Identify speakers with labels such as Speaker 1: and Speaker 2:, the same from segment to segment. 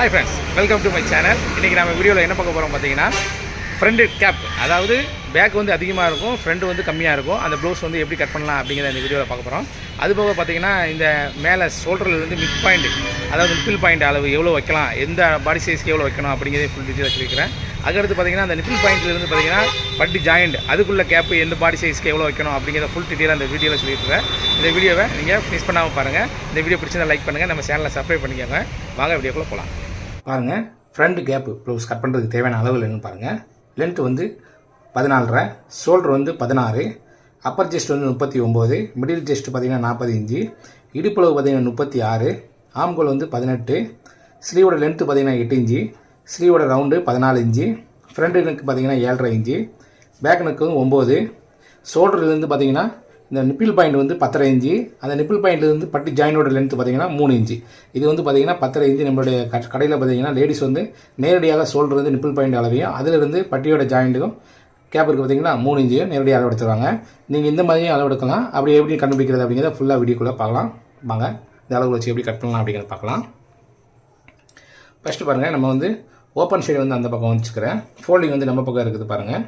Speaker 1: Hi friends welcome to my channel இன்றைக்கி நம்ம வீடியோவில் என்ன பார்க்க போகிறோம் பார்த்தீங்கன்னா ஃப்ரெண்டு கேப் அதாவது பேக் வந்து அதிகமாக இருக்கும் ஃப்ரெண்டு வந்து கம்மியாக இருக்கும். அந்த ப்ளவுஸ் வந்து எப்படி கட் பண்ணலாம் அப்படிங்கிறத இந்த வீடியோவில் பார்க்க போகிறோம் அது போக பார்த்தீங்கன்னா இந்த மேலே ஷோல்டர்லேருந்து மிட் பாயிண்ட் அதாவது நிப்பிள் பாயிண்ட் அளவு எவ்வளோ வைக்கலாம் எந்த பாடி சைஸ்க்கு எவ்வளோ வைக்கணும் அப்படிங்கிறத ஃபுல் டீட்டெயில் வச்சுருக்கிறேன் அதுக்கடுத்து பார்த்தீங்கன்னா அந்த நிப்பிள் பாயிண்ட்லேருந்து பார்த்தீங்கன்னா பட்டி ஜாயிண்ட் அதுக்குள்ளே கேப்பு எந்த பாடி சைஸ்க்கு எவ்வளோ வைக்கணும் அப்படிங்கிறத ஃபுல் டீட்டெயில் அந்த வீடியோவில் சொல்லியிருக்கிறேன். இந்த வீடியோவை நீங்கள் மிஸ் பண்ணாமல் பாருங்கள் இந்த வீடியோ பிடிச்சிருந்தா லைக் பண்ணுங்கள் நம்ம சேனலை சப்ஸ்கிரைப் பண்ணிக்கோங்க. வாங்க வீடியோக்குள்ளே போகலாம் பாருங்கள் ஃப்ரண்ட் கேப்பு ப்ளவுஸ் கட் பண்ணுறதுக்கு தேவையான அளவு என்னன்னு பாருங்கள் லென்த் வந்து பதினாலரை ஷோல்டர் வந்து பதினாறு அப்பர் ஜெஸ்ட் வந்து முப்பத்தி ஒம்பது மிடில் ஜெஸ்ட் பார்த்தீங்கன்னா நாற்பது இடுப்பளவு பார்த்தீங்கன்னா முப்பத்தி ஆறு ஆம்கோல் வந்து பதினெட்டு ஸ்லீவோட லென்த்து பார்த்தீங்கன்னா எட்டு இஞ்சி ஸ்லீவோட ரவுண்டு பதினாலு இஞ்சி ஃப்ரண்ட் நெக்கு பார்த்தீங்கன்னா ஏழரை இஞ்சி பேக் நெக்கு வந்து ஒம்பது ஷோல்டர்லேருந்து பார்த்தீங்கன்னா இந்த நிப்பிள் பாயிண்ட் வந்து பத்தரை இன்ச்சு. அந்த நிப்பிள் பாயிண்ட்லேருந்து பட்டி ஜாயினோட லென்த் பார்த்திங்கன்னா மூணு இன்ச்சு. இது வந்து பார்த்தீங்கன்னா பத்தரை இன்ச்சு நம்மளுடைய க- கடையில் பார்த்தீங்கன்னா லேடிஸ் வந்து நேரடியாக சோல்டர் வந்து நிப்பிள் பாயிண்ட் அளவையும் அதிலிருந்து பட்டியோட ஜாயிண்ட்டுக்கும் கேப் இருக்குது பார்த்தீங்கன்னா மூணு இன்ச்சு நேரடியாக அளவெடுத்துருவாங்க நீங்கள் இந்த மாதிரியும் அளவெடுக்கலாம் அப்படி எப்படி கண்டுபிடிக்கிறது அப்படிங்கிறத ஃபுல்லாக வீடியோக்குள்ளே பார்க்கலாம். வாங்க இந்த அளவு வச்சு எப்படி கட் பண்ணலாம் அப்படிங்கிறத பார்க்கலாம். ஃபஸ்ட்டு பாருங்கள் நம்ம வந்து ஓப்பன் சைடு வந்து அந்த பக்கம் வச்சுக்கிறேன். ஃபோல்டிங் வந்து நம்ம பக்கம் இருக்குது பாருங்கள்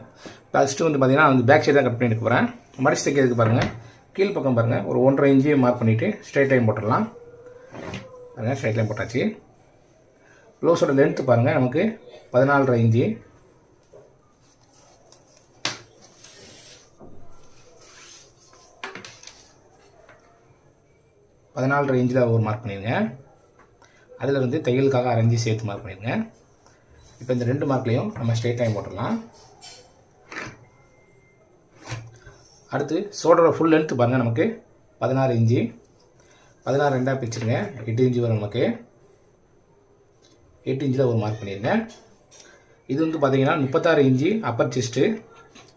Speaker 1: ஃபஸ்ட்டு வந்து பார்த்தீங்கன்னா வந்து பேக் சைடு தான் கட் பண்ணி எடுக்க போகிறேன் மடிச்சு தைக்கிறதுக்கு பாருங்கள் கீழ் பக்கம் பாருங்கள் ஒரு ஒன்றரை இன்ச்சு மார்க் பண்ணிவிட்டு ஸ்ட்ரைட் லைன் போட்டுடலாம். பாருங்கள் ஸ்ட்ரைட் லைன் போட்டாச்சு. ப்ளவுஸோட லென்த்து பாருங்கள் நமக்கு பதினாலரை இன்ச்சு. பதினாலரை இன்ச்சில் ஒரு மார்க் பண்ணிடுங்க. அதில் வந்து தையலுக்காக அரைஞ்சி சேர்த்து மார்க் பண்ணிடுங்க. இப்போ இந்த ரெண்டு மார்க்லேயும் நம்ம ஸ்ட்ரெயிட் லைன் போட்டுடலாம். அடுத்து சோடரோட ஃபுல் லென்த்து பாருங்கள் நமக்கு. பதினாறு இன்ச்சு. பதினாறு ரெண்டாக பிரிச்சுருங்க எட்டு இன்ச்சு வரும் நமக்கு. எட்டு இன்ச்சில் ஒரு மார்க் பண்ணிடுங்க இது வந்து பார்த்திங்கன்னா முப்பத்தாறு இன்ச்சு அப்பர் செஸ்ட்டு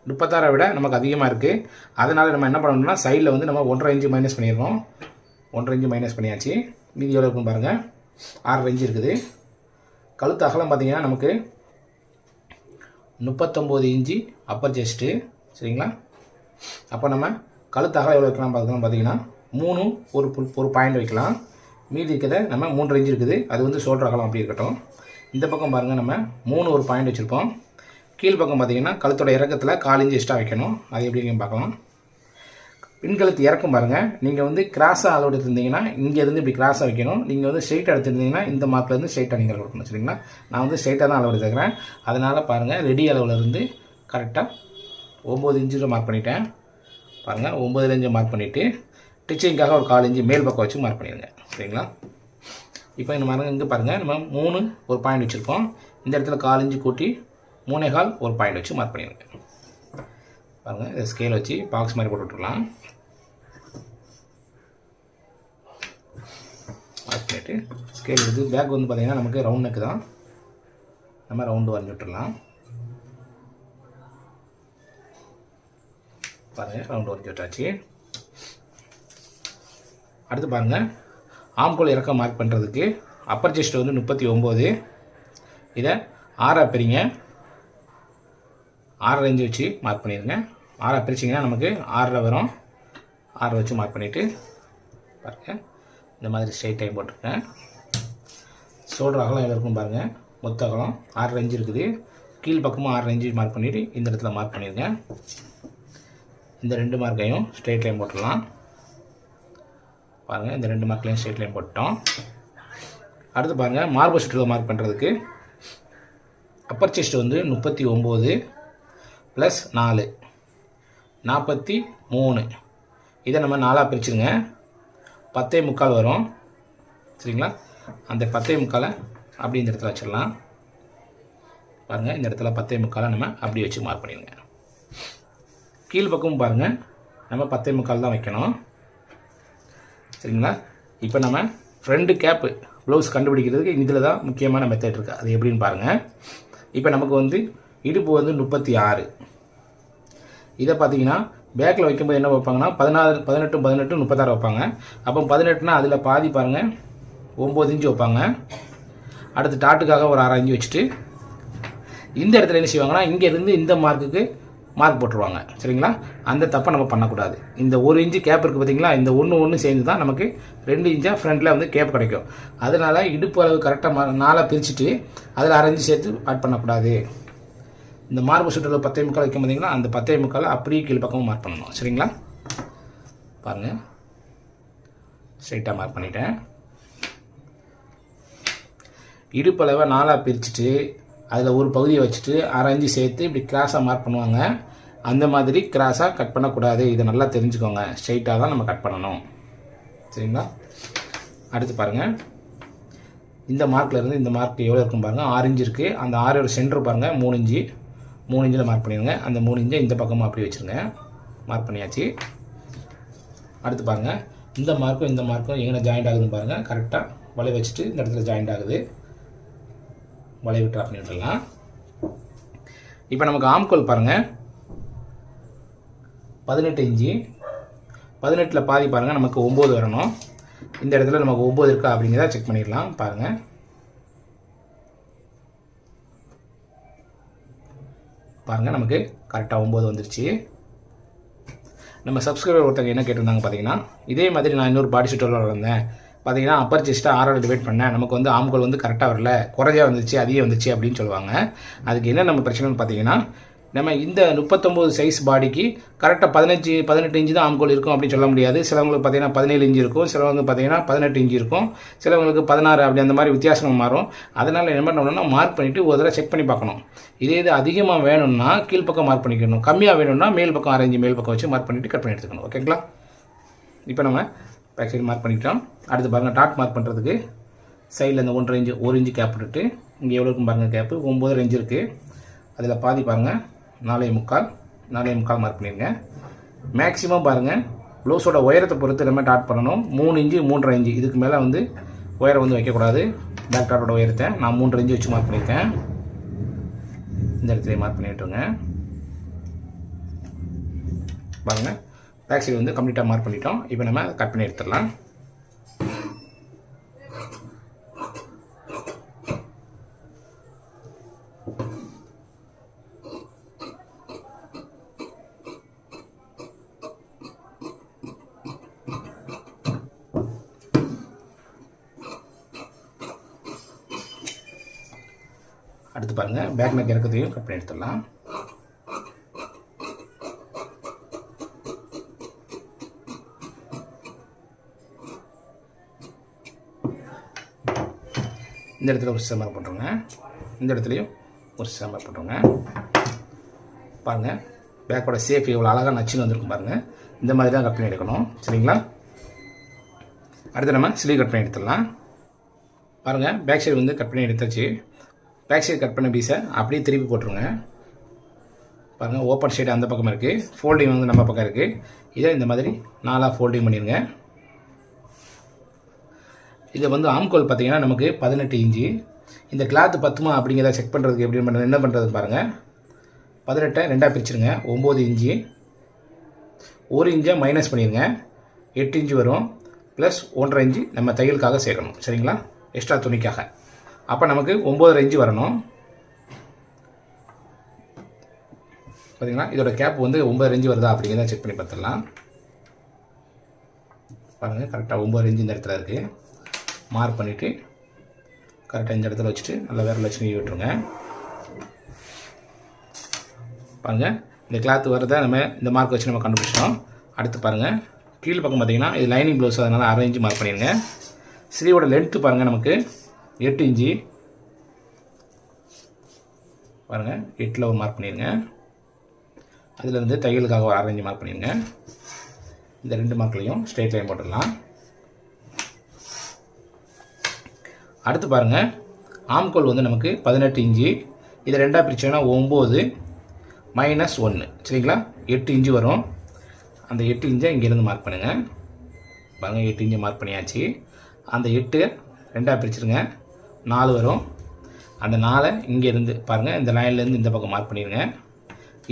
Speaker 1: முப்பத்தாறை விட நமக்கு அதிகமாக இருக்குது அதனால் நம்ம என்ன பண்ணணும்னா சைடில் வந்து நம்ம ஒன்றரை இன்ச்சு மைனஸ் பண்ணிடுறோம் ஒன்றரை இன்ச்சு மைனஸ் பண்ணியாச்சு. மீதி எவ்வளோ இருக்குன்னு பாருங்கள் ஆறரை இன்ச்சு இருக்குது. கழுத்து அகலம் பார்த்தீங்கன்னா நமக்கு முப்பத்தொம்போது இன்ச்சு அப்பர் செஸ்ட்டு சரிங்களா? அப்போ நம்ம கழுத்து அகலம் எவ்வளோ வைக்கலாம் பார்க்கலாம் பார்த்தீங்கன்னா மூணு ஒரு புல்- ஒரு பாயிண்ட் வைக்கலாம். மீதி இருக்கிறத நம்ம மூன்று இன்ச்சு இருக்குது. அது வந்து ஷோல்டர் அகலம் அப்படி இருக்கட்டும். இந்த பக்கம் பாருங்கள் நம்ம மூணு ஒரு பாயிண்ட் வச்சுருப்போம். கீழ் பக்கம் பார்த்தீங்கன்னா கழுத்தோட இறக்கத்தில் கால் இன்ச்சு எக்ஸ்ட்ரா வைக்கணும். அது எப்படின்னு பார்க்கலாம். பின்கழுத்து இறக்கும் பாருங்கள் நீங்கள் வந்து கிராஸாக அளவு எடுத்திருந்தீங்கன்னா இங்கேருந்து இப்படி கிராஸாக வைக்கணும். நீங்கள் வந்து ஸ்ட்ரைட்டாக எடுத்திருந்தீங்கன்னா இந்த மார்க்லேருந்து ஸ்ட்ரைட்டாக நீங்கள் அளவு எடுக்கணும் சரிங்களா? நான் வந்து ஸ்ட்ரைட்டாக தான் அளவு எடுத்துக்கிறேன் அதனால் பாருங்கள் ரெடி அளவில் இருந்து கரெக்டாக ஒம்பது இன்ச்சில் மார்க் பண்ணிட்டேன். பாருங்கள் ஒம்பதுல இன்ச்சு மார்க் பண்ணிவிட்டு டிச்சிங்க்காக ஒரு கால் இன்ச்சு மேல் பக்கம் வச்சு மார்க் பண்ணிடுங்க. சரிங்களா? இப்போ இந்த மரங்கள் இங்கே பாருங்கள் நம்ம மூணு ஒரு பாயிண்ட் வச்சுருக்கோம். இந்த இடத்துல கால் இன்ச்சு கூட்டி மூணே கால் ஒரு பாயிண்ட் வச்சு மார்க் பண்ணிடுங்க. பாருங்கள் இதை ஸ்கேல் வச்சு பாக்ஸ் மாதிரி போட்டு விட்டுறலாம் மார்க் பண்ணிவிட்டு ஸ்கேல் எடுத்து பேக் வந்து பார்த்திங்கன்னா நமக்கு ரவுண்ட் நெக்கு தான். நம்ம ரவுண்டு வரைஞ்சி விட்டுறலாம் பாருங்கள் ரவுண்டு வரைஞ்சி விட்டாச்சு அடுத்து பாருங்கள் ஆம்கோல் இறக்கம் மார்க் பண்ணுறதுக்கு அப்பர் செஸ்ட் வந்து முப்பத்தி ஒம்பது. இதை ஆறாக பிரிங்க. ஆறரை ரேஞ்சு வச்சு மார்க் பண்ணிடுங்க. ஆறாக பிரிச்சிங்கன்னா நமக்கு ஆறரை வரும். ஆறரை வச்சு மார்க் பண்ணிவிட்டு பாருங்கள் இந்த மாதிரி ஸ்ட்ரைட் டைம் போட்டிருக்கேன். ஷோல்டர் அகலம் எவ்வளோ இருக்கும் பாருங்கள் மொத்த அகலம் ஆறரை ரேஞ்சு இருக்குது. கீழ் பக்கமும் ஆறரை ரேஞ்சு மார்க் பண்ணிவிட்டு இந்த இடத்துல மார்க் பண்ணிடுங்க. இந்த ரெண்டு மார்க்கையும் ஸ்ட்ரெயிட் லைன் போட்டுடலாம். பாருங்கள் இந்த ரெண்டு மார்க்லையும் ஸ்ட்ரெயிட் லைன் போட்டோம் அடுத்து பாருங்கள் மார்பு சுற்றில் மார்க் பண்ணுறதுக்கு அப்பர் செஸ்ட் வந்து முப்பத்தி ஒம்பது ப்ளஸ் நாலு நாற்பத்தி மூணு. இதை நம்ம நாலாக பிரிச்சுருங்க. பத்தே முக்கால் வரும். சரிங்களா? அந்த பத்தே முக்காலை அப்படி இந்த இடத்துல வச்சிடலாம். பாருங்கள் இந்த இடத்துல பத்தே முக்காலை நம்ம அப்படி வச்சு மார்க் பண்ணிடுங்க. கீழ் பக்கமும் பாருங்கள் நம்ம பத்தே முக்கால் தான் வைக்கணும். சரிங்களா? இப்போ நம்ம ஃப்ரண்ட் கேப்பு ப்ளவுஸ் கண்டுபிடிக்கிறதுக்கு இதில் தான் முக்கியமான மெத்தட் இருக்குது அது எப்படின்னு பாருங்கள் இப்போ நமக்கு வந்து இடுப்பு வந்து முப்பத்தி ஆறு. இதை பார்த்தீங்கன்னா பேக்கில் வைக்கும்போது என்ன வைப்பாங்கன்னா பதினாறு பதினெட்டு பதினெட்டு முப்பத்தாறு வைப்பாங்க. அப்போ பதினெட்டுனா அதில் பாதி பாருங்கள் ஒம்பது இன்ச்சு வைப்பாங்க. அடுத்து டாட்டுக்காக ஒரு அரை இன்ச்சு வச்சுட்டு இந்த இடத்துல என்ன செய்வாங்கன்னா இங்கேருந்து இந்த மார்க்குக்கு மார்க் போட்டுருவாங்க. சரிங்களா? அந்த தப்பை நம்ம பண்ணக்கூடாது. இந்த ஒரு இன்ச்சு கேப் இருக்குது பார்த்தீங்களா இந்த ஒன்று ஒன்று சேர்ந்து தான் நமக்கு ரெண்டு இன்ச்சாக ஃப்ரண்ட்டில் வந்து கேப் கிடைக்கும். அதனால் இடுப்பு அளவு கரெக்டாக நாளாக பிரிச்சுட்டு அதில் அரைஞ்சு சேர்த்து ஆட் பண்ணக்கூடாது. இந்த மார்பு சுற்றுல பத்தே முக்கால் வைக்கும் பார்த்தீங்களா அந்த பத்தே முக்கால் அப்படியே கீழ் பக்கமும் மார்க் பண்ணணும். சரிங்களா? பாருங்கள் ஸ்ட்ரைட்டாக மார்க் பண்ணிட்டேன். இடுப்பளவை நாலாக பிரிச்சுட்டு அதில் ஒரு பகுதியை வச்சுட்டு அரைஞ்சி சேர்த்து இப்படி கிராஸாக மார்க் பண்ணுவாங்க. அந்த மாதிரி கிராஸாக கட் பண்ணக்கூடாது. இதை நல்லா தெரிஞ்சுக்கோங்க. ஸ்ட்ரைட்டாக தான் நம்ம கட் பண்ணணும். சரிங்களா? அடுத்து பாருங்கள் இந்த மார்க்கில் இருந்து இந்த மார்க் எவ்வளோ இருக்கும் பாருங்கள் ஆரஞ்சு இருக்குது அந்த ஆறோட சென்டர் பாருங்கள் மூணு இஞ்சி மூணு இஞ்சில் மார்க் பண்ணிடுங்க. அந்த மூணு இஞ்சை இந்த பக்கமாக அப்படி வச்சுருங்க. மார்க் பண்ணியாச்சு. அடுத்து பாருங்கள் இந்த மார்க்கும் இந்த மார்க்கும் எங்கே ஜாயிண்ட் ஆகுதுன்னு பாருங்கள் கரெக்டாக வலை வச்சுட்டு இந்த இடத்துல ஜாயிண்ட் ஆகுது. வளைவு ட்ரா பண்ணி விட்டுடலாம் இப்போ நமக்கு ஆம்கோல் பாருங்கள் பதினெட்டு இஞ்சி பதினெட்டில் பாதி பாருங்கள் நமக்கு ஒம்பது வரணும். இந்த இடத்துல நமக்கு ஒம்பது இருக்கா அப்படிங்கிறத செக் பண்ணிடலாம் பாருங்கள் பாருங்கள் நமக்கு கரெக்டாக ஒம்பது வந்துருச்சு. நம்ம சப்ஸ்கிரைபர் ஒருத்தங்க என்ன கேட்டிருந்தாங்க பார்த்தீங்கன்னா இதே மாதிரி நான் இன்னொரு பாடி ஷூட்டரில் வளர்ந்தேன். பார்த்தீங்கன்னா அப்பர் செஸ்ட்டாக ஆறால் டிவைட் பண்ணேன். நமக்கு வந்து ஆம்கோல் வந்து கரெக்டாக வரல. குறைஞ்சா வந்துச்சு அதிகம் வந்துச்சு அப்படின்னு சொல்லுவாங்க. அதுக்கு என்ன நம்ம பிரச்சனைன்னு பார்த்தீங்கன்னா நம்ம இந்த முப்பத்தொம்போது சைஸ் பாடிக்கு கரெக்டாக பதினஞ்சு பதினெட்டு இன்ச்சு தான் ஆம்கோல் இருக்கும் அப்படின்னு சொல்ல முடியாது. சிலவங்களுக்கு பார்த்தீங்கன்னா பதினேழு இன்ச்சு இருக்கும். சிலவங்க பார்த்தீங்கன்னா பதினெட்டு இன்ச்சு இருக்கும். சிலவங்களுக்கு பதினாறு அப்படி அந்த மாதிரி வித்தியாசம் மாறும். அதனால் என்ன பண்ணணும்னா மார்க் பண்ணிவிட்டு ஒரு தடவை செக் பண்ணி பார்க்கணும். இதே இது அதிகமாக வேணும்னா கீழ்ப்பக்கம் மார்க் பண்ணிக்கணும். கம்மியாக வேணும்னா மேல் பக்கம் ஆரஞ்சு மேல் பக்கம் வச்சு மார்க் பண்ணிவிட்டு கட் பண்ணி எடுத்துக்கணும். ஓகேங்களா இப்போ நம்ம பேக் சைடு மார்க் பண்ணிக்கிட்டோம். அடுத்து பாருங்கள் டாட் மார்க் பண்ணுறதுக்கு சைடில் இந்த ஒன்றரை இன்ச்சு ஒரு இன்ச்சு கேப் விட்டுட்டு இங்கே எவ்வளோ இருக்கும் பாருங்கள் கேப்பு ஒம்பது ரேஞ்சு இருக்குது அதில் பாதி பாருங்கள் நாலே முக்கால் நாலே முக்கால் மார்க் பண்ணிடுங்க மேக்ஸிமம் பாருங்கள் ப்ளவுஸோட உயரத்தை பொறுத்து நம்ம டாட் பண்ணணும். மூணு இன்ச்சு மூன்றரை இன்ச்சு இதுக்கு மேலே வந்து உயரம் வந்து வைக்கக்கூடாது. பேக் டாட்டோட உயரத்தை நான் மூன்றரை இன்ச்சு வச்சு மார்க் பண்ணியிருக்கேன் இந்த இடத்துல மார்க் பண்ணி விட்டுருங்க பாருங்கள் பேக் சைடு வந்து கம்ப்ளீட்டாக மார்க் பண்ணிட்டோம். இப்போ நம்ம கட் பண்ணி எடுத்துடலாம். அடுத்து பாருங்கள் பேக் நெக் இறக்கத்தையும் கட் பண்ணி எடுத்துடலாம். இந்த இடத்துல ஒரு சேமர் பண்ணுறோங்க இந்த இடத்துலையும் ஒரு சேமர் பண்ணுறோங்க பாருங்கள் பேக்கோட சேஃப் எவ்வளோ அழகாக நச்சுன்னு வந்திருக்கும் பாருங்கள் இந்த மாதிரி தான் கட் பண்ணி எடுக்கணும். சரிங்களா? அடுத்து நம்ம ஸ்லீவ் கட் பண்ணி எடுத்துடலாம். பாருங்கள் பேக் சைடு வந்து கட் பண்ணி எடுத்தாச்சு. பேக் சைடு கட் பண்ண பீஸை அப்படியே திருப்பி போட்டுருங்க. பாருங்கள் ஓப்பன் சைடு அந்த பக்கம் இருக்குது ஃபோல்டிங் வந்து நம்ம பக்கம் இருக்குது இதை இந்த மாதிரி நாலாக ஃபோல்டிங் பண்ணிடுங்க. இது வந்து ஆம்கோல் பார்த்தீங்கன்னா நமக்கு பதினெட்டு இன்ச்சு. இந்த கிளாத்து பத்துமா அப்படிங்கிறத செக் பண்ணுறதுக்கு எப்படி பண்ணுறது என்ன பண்ணுறது பாருங்கள் பதினெட்டை ரெண்டாக பிரிச்சுருங்க. ஒம்பது இன்ச்சு. ஒரு இன்ச்சை மைனஸ் பண்ணிடுங்க எட்டு இன்ச்சு வரும். ப்ளஸ் ஒன்றரை இன்ச்சு நம்ம தையலுக்காக சேர்க்கணும். சரிங்களா? எக்ஸ்ட்ரா துணிக்காக. அப்போ நமக்கு ஒம்பதரை இன்ச்சு வரணும். பார்த்தீங்களா இதோட கேப் வந்து ஒம்பது இன்ச்சு வருதா அப்படிங்கிறத செக் பண்ணி பார்த்துடலாம். பாருங்கள் கரெக்டாக ஒம்பது இன்ச்சு இந்த இடத்துல இருக்குது மார்க் பண்ணிவிட்டு கரெக்டாக இந்த இடத்துல வச்சுட்டு நல்லா வேறு வச்சு நீவி விட்டுருங்க. பாருங்கள் இந்த கிளாத் வரதை நம்ம இந்த மார்க் வச்சு நம்ம கண்டுபிடிச்சிட்டோம். அடுத்து பாருங்கள் கீழ் பக்கம் பார்த்தீங்கன்னா இது லைனிங் ப்ளவுஸ் அதனால் அரை இன்ச்சு மார்க் பண்ணிடுங்க ஸ்லீவோட லென்த்து பாருங்கள் நமக்கு எட்டு இன்ச்சு பாருங்கள் எட்டில் ஒரு மார்க் பண்ணிடுங்க அதில் தையலுக்காக ஒரு அரை இன்ச்சு மார்க் பண்ணிடுங்க இந்த ரெண்டு மார்க்லையும் ஸ்ட்ரெயிட் லைன் போட்டுடலாம். அடுத்து பாருங்கள் ஆம்கோல் வந்து நமக்கு பதினெட்டு இஞ்சி. இதை ரெண்டாக பிரிச்சோன்னா ஒம்பது மைனஸ் ஒன்று சரிங்களா? எட்டு இஞ்சி வரும். அந்த எட்டு இஞ்சை இங்கேருந்து மார்க் பண்ணுங்கள் பாருங்கள் எட்டு இஞ்சி மார்க் பண்ணியாச்சு. அந்த எட்டு ரெண்டாக பிரிச்சுருங்க. நாலு வரும். அந்த நாலை இங்கேருந்து பாருங்கள் இந்த லைன்லேருந்து இந்த பக்கம் மார்க் பண்ணிடுங்க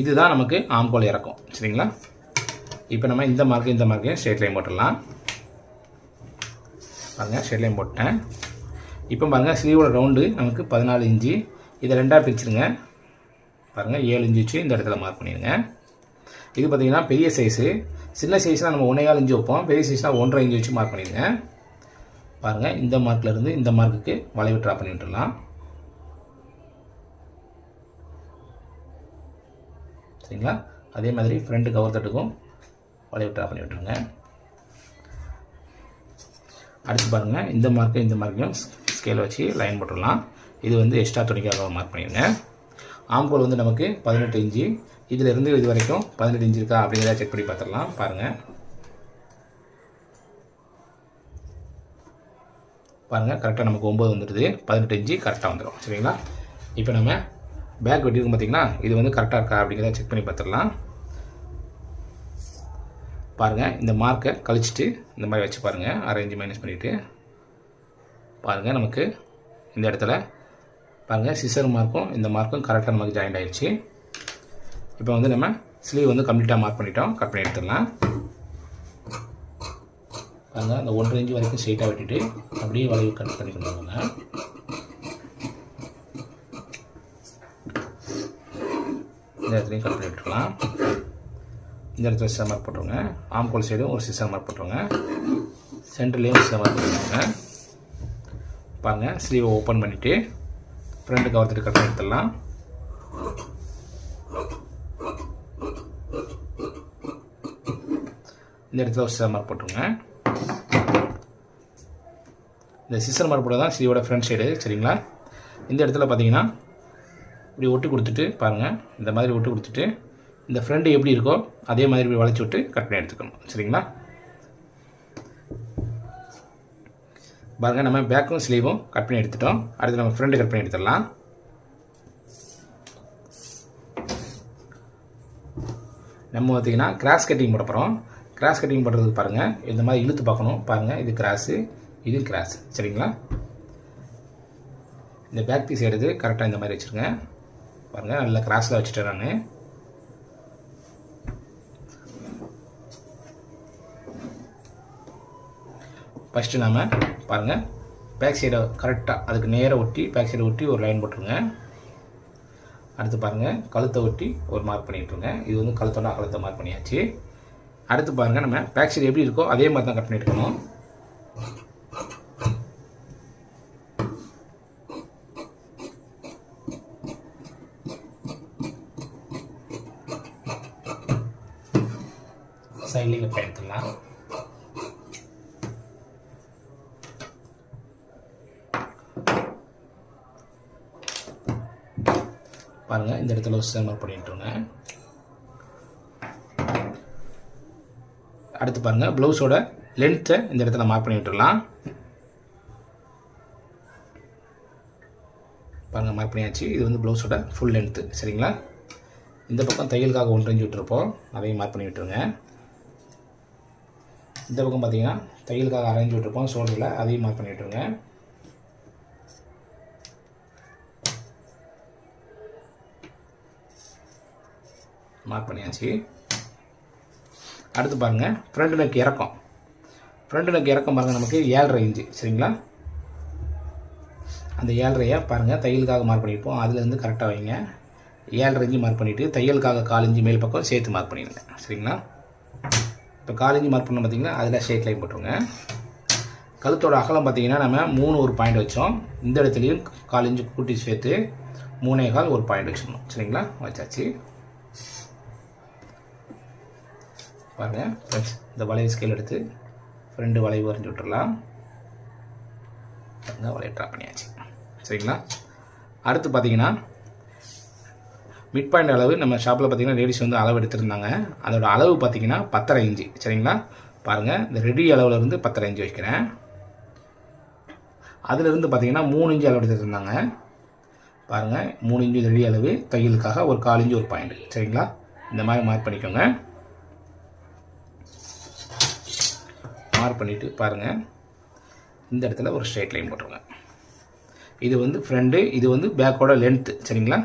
Speaker 1: இதுதான் நமக்கு ஆம்கோல் இறக்கும். சரிங்களா? இப்போ நம்ம இந்த மார்க்கு இந்த மார்க்கையும் ஸ்ட்ரெயிட் லைன் போட்டுடலாம். பாருங்கள் ஸ்ட்ரெயிட் லைன் போட்டேன். இப்போ பாருங்கள் ஸ்லீவோட ரவுண்டு நமக்கு பதினாலு இன்ச்சு. இதை ரெண்டாக பிரிச்சுருங்க. பாருங்கள் ஏழு இன்ச்சு வச்சு இந்த இடத்துல மார்க் பண்ணிடுங்க. இது பார்த்தீங்கன்னா பெரிய சைஸு சின்ன சைஸ்னால் நம்ம ஒன்றே கால் இன்ச்சு வைப்போம். பெரிய சைஸ்னால் ஒன்றரை இன்ச்சு வச்சு மார்க் பண்ணிடுங்க. பாருங்கள் இந்த மார்க்லேருந்து இந்த மார்க்குக்கு வளைவு ட்ரா பண்ணி விட்டுடலாம். சரிங்களா? அதே மாதிரி ஃப்ரண்ட் கவர் தட்டுக்கும் வளைவு ட்ரா பண்ணி விட்டுருங்க. அடுத்து பாருங்கள் இந்த மார்க்கு இந்த மார்க்கையும் ஸ்கேல் வச்சு லைன் போட்டுடலாம். இது வந்து எக்ஸ்ட்ரா துணிக்காக மார்க் பண்ணிடுங்க. ஆம்கோல் வந்து நமக்கு பதினெட்டு இன்ச்சு. இதிலிருந்து இது வரைக்கும் பதினெட்டு இன்ச்சு இருக்கா அப்படிங்கிறத செக் பண்ணி பார்த்துடலாம். பாருங்கள் பாருங்கள் கரெக்டாக நமக்கு ஒம்பது வந்துடுது. பதினெட்டு இன்ச்சு கரெக்டாக வந்துடும். சரிங்களா? இப்போ நம்ம பேக் வெட்டியிருக்கோம் பார்த்தீங்கன்னா இது வந்து கரெக்டாக இருக்கா அப்படிங்கிறத செக் பண்ணி பார்த்துடலாம். பாருங்கள் இந்த மார்க்கை கழிச்சிட்டு இந்த மாதிரி வச்சு பாருங்கள் அரேஞ்சு மைனஸ் பண்ணிவிட்டு பாருங்கள் நமக்கு இந்த இடத்துல பாருங்கள் சிசர் மார்க்கும் இந்த மார்க்கும் கரெக்டாக நமக்கு ஜாயின் ஆகிடுச்சு இப்போ வந்து நம்ம ஸ்லீவ் வந்து கம்ப்ளீட்டாக மார்க் பண்ணிட்டோம். கட் பண்ணி எடுத்துடலாம். பாருங்கள் அந்த ஒன்றரை இன்ச்சு வரைக்கும் ஸ்ட்ரெயிட்டாக விட்டுட்டு அப்படியே வளைவு கட் பண்ணிக்கணும் கொண்டு இந்த இடத்துலையும் கட் பண்ணி விட்டுக்கலாம் இந்த இடத்துல சிசர் மார்க் போட்டுருங்க. ஆம்கோல் சைடும் ஒரு சிசர் மார்க் போட்டுருங்க. சென்டர்லேயும் சிசர் மார்க் போட்டுருங்க. பாருங்கள் ஸ்லீவை ஓப்பன் பண்ணிவிட்டு ஃப்ரண்ட் கவர்த்துட்டு கட் பண்ணி எடுத்துடலாம். இந்த இடத்துல ஒரு சிசர் மார்க் போட்டுருங்க. இந்த சிசர் மார்க் போட தான் ஸ்லீவோட ஃப்ரண்ட் சைடு சரிங்களா? இந்த இடத்துல பார்த்தீங்கன்னா இப்படி ஒட்டு கொடுத்துட்டு பாருங்கள் இந்த மாதிரி ஒட்டு கொடுத்துட்டு இந்த ஃப்ரெண்டு எப்படி இருக்கோ அதே மாதிரி இப்படி வளைச்சி விட்டு கட் பண்ணி எடுத்துக்கணும். சரிங்களா? பாருங்கள் நம்ம பேக்கும் ஸ்லீவும் கட் பண்ணி எடுத்துட்டோம். அடுத்து நம்ம ஃப்ரண்ட் கட் பண்ணி எடுத்துடலாம். நம்ம பார்த்திங்கன்னா கிராஸ் கட்டிங் போட போகிறோம் கிராஸ் கட்டிங் பண்ணுறதுக்கு பாருங்கள் இந்த மாதிரி இழுத்து பார்க்கணும். பாருங்கள் இது கிராஸு இது கிராஸ் சரிங்களா? இந்த பேக் பீஸ் எடுத்து கரெக்டாக இந்த மாதிரி வச்சுருங்க. பாருங்கள் நல்லா கிராஸில் வச்சுட்டேன் நான். ஃபஸ்ட்டு நாம் பாருங்கள் பேக் சைடை கரெக்டாக அதுக்கு நேராக ஒட்டி பேக் சைடை ஒட்டி ஒரு லைன் போட்டுருங்க. அடுத்து பாருங்கள் கழுத்தை ஒட்டி ஒரு மார்க் பண்ணிட்டுருங்க. இது வந்து கழுத்தோட அகலத்தை மார்க் பண்ணியாச்சு. அடுத்து பாருங்கள் நம்ம பேக் சைடு எப்படி இருக்கோ அதே மாதிரி தான் கட் பண்ணிட்டுருக்கணும் எடுக்கணும் சைட்லேயும் கட் எடுத்துடலாம் பாருங்கள் இந்த இடத்துல ஒரு சேமர் பண்ணிட்டுருங்க அடுத்து பாருங்கள் ப்ளவுஸோட லென்த்தை இந்த இடத்துல மார்க் பண்ணி விட்டுடலாம் பாருங்கள் மார்க் பண்ணியாச்சு. இது வந்து ப்ளவுஸோட ஃபுல் லென்த்து சரிங்களா? இந்த பக்கம் தையலுக்காக ஒன்று விட்டுருப்போம். அதையும் மார்க் பண்ணி விட்டுருங்க. இந்த பக்கம் பார்த்தீங்கன்னா தையலுக்காக அரைஞ்சு விட்டுருப்போம். ஷோல்டரில் அதையும் மார்க் பண்ணி விட்டுருங்க. மார்க் பண்ணியாச்சு. அடுத்து பாருங்கள் ஃப்ரண்ட் நக்கு இறக்கம். ஃப்ரண்ட் நக்கு இறக்கம் பாருங்கள் நமக்கு ஏழரை இன்ச்சு சரிங்களா? அந்த ஏழரையை பாருங்கள் தையலுக்காக மார்க் பண்ணியிருப்போம். அதுலேருந்து கரெக்டாக வைங்க. ஏழரை இஞ்சு மார்க் பண்ணிவிட்டு தையலுக்காக கால் இஞ்சு மேல் பக்கம் சேர்த்து மார்க் பண்ணிடுங்க சரிங்களா? இப்போ கால் இன்ச்சு மார்க் பண்ண பார்த்தீங்கன்னா அதில் ஸ்ட்ரெயிட் லைன் போட்டுருங்க. கழுத்தோட அகலம் பார்த்தீங்கன்னா நம்ம மூணு ஒரு பாயிண்ட் வச்சோம். இந்த இடத்துலையும் கால் இன்ச்சு கூட்டி சேர்த்து மூணே கால் ஒரு பாயிண்ட் வச்சிடணும் சரிங்களா? வச்சாச்சு. பாருங்கள் ஃப்ரெண்ட்ஸ் இந்த வளைவு ஸ்கேல் எடுத்து ஃப்ரெண்டு வளைவு வரைஞ்சி விட்டுடலாம் பாருங்க வளைவு ட்ரா பண்ணியாச்சு. சரிங்களா? அடுத்து பார்த்தீங்கன்னா மிட் பாயிண்ட் அளவு நம்ம ஷாப்பில் பார்த்தீங்கன்னா லேடிஸ் வந்து அளவு எடுத்திருந்தாங்க. அதோட அளவு பார்த்தீங்கன்னா பத்தரை இன்ச்சு. சரிங்களா? பாருங்கள் இந்த ரெடி அளவில் இருந்து பத்தரை இன்ச்சு வைக்கிறேன். அதிலிருந்து பார்த்தீங்கன்னா மூணு இன்ச்சு அளவு எடுத்துருந்தாங்க. பாருங்கள் மூணு இன்ச்சு ரெடி அளவு தையலுக்காக ஒரு கால் இன்ச்சு ஒரு பாயிண்ட் சரிங்களா? இந்த மாதிரி மார்க் பண்ணிக்கோங்க. மார்க் பண்ணிவிட்டு பாருங்கள் இந்த இடத்துல ஒரு ஸ்ட்ரெயிட் லைன் போட்டுருங்க. இது வந்து ஃப்ரண்ட்டு இது வந்து பேக்கோட லென்த்து சரிங்களா?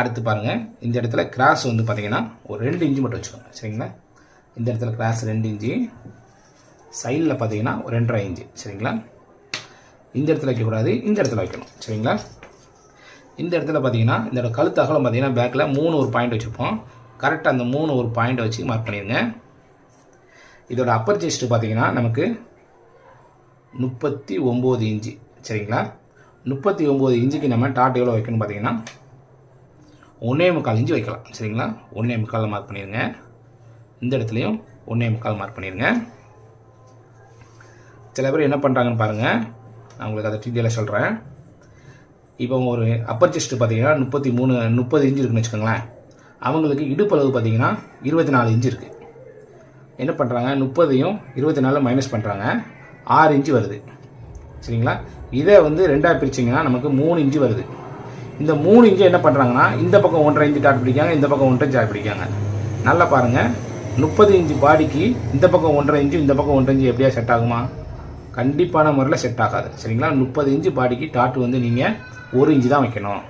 Speaker 1: அடுத்து பாருங்கள் இந்த இடத்துல கிராஸ் வந்து பார்த்தீங்கன்னா ஒரு ரெண்டு இன்ச்சு மட்டும் வச்சுக்கோங்க சரிங்களா? இந்த இடத்துல கிராஸ் ரெண்டு இன்ச்சு. சைடில் பார்த்தீங்கன்னா ஒரு ரெண்டரை இன்ச்சு சரிங்களா? இந்த இடத்துல வைக்கக்கூடாது இந்த இடத்துல வைக்கணும் சரிங்களா? இந்த இடத்துல பார்த்தீங்கன்னா இந்த கழுத்து அகலம் பார்த்தீங்கன்னா பேக்கில் மூணு ஒரு பாயிண்ட் வச்சுருப்போம். கரெக்டாக அந்த மூணு ஒரு பாயிண்ட் வச்சு மார்க் பண்ணிடுங்க. இதோட அப்பர் செஸ்ட் பார்த்தீங்கன்னா நமக்கு முப்பத்தி ஒம்பது இன்ச்சு சரிங்களா? முப்பத்தி ஒம்பது இன்ச்சுக்கு நம்ம டாட் எவ்வளோ வைக்கணும் பார்த்தீங்கன்னா ஒன்றே முக்கால் இன்ச்சு வைக்கலாம் சரிங்களா? ஒன்றே முக்கால் மார்க் பண்ணிடுங்க இந்த இடத்துலையும் ஒன்றே முக்கால் மார்க் பண்ணிடுங்க சில பேர் என்ன பண்ணுறாங்கன்னு பாருங்கள் நான் உங்களுக்கு அதை டீட்டெயிலாக சொல்கிறேன் இப்போ ஒரு அப்பர் செஸ்ட் பார்த்தீங்கன்னா முப்பத்தி மூணு முப்பது இன்ச்சு இருக்குன்னு வச்சுக்கோங்களேன். அவங்களுக்கு இடுப்பளவு பார்த்தீங்கன்னா இருபத்தி நாலு இன்ச்சு இருக்குது என்ன பண்ணுறாங்க முப்பதையும் இருபத்தி நாலு மைனஸ் பண்ணுறாங்க ஆறு இன்ச்சு வருது. சரிங்களா? இதை வந்து ரெண்டாக பிரிச்சிங்கன்னா நமக்கு மூணு இன்ச்சு வருது. இந்த மூணு இன்ச்சு என்ன பண்ணுறாங்கன்னா இந்த பக்கம் ஒன்றரை இன்ச்சு டாட் பிடிக்காங்க இந்த பக்கம் ஒன்றரை டாட் பிடிக்காங்க நல்லா பாருங்கள் முப்பது இன்ச்சு பாடிக்கு இந்த பக்கம் ஒன்றரை இன்ச்சு இந்த பக்கம் ஒன்றரை இன்ச்சு எப்படியா செட் ஆகுமா? கண்டிப்பான முறையில் செட் ஆகாது. சரிங்களா? முப்பது இன்ச்சு பாடிக்கு டாட் வந்து நீங்கள் ஒரு இன்ச்சு தான் வைக்கணும்.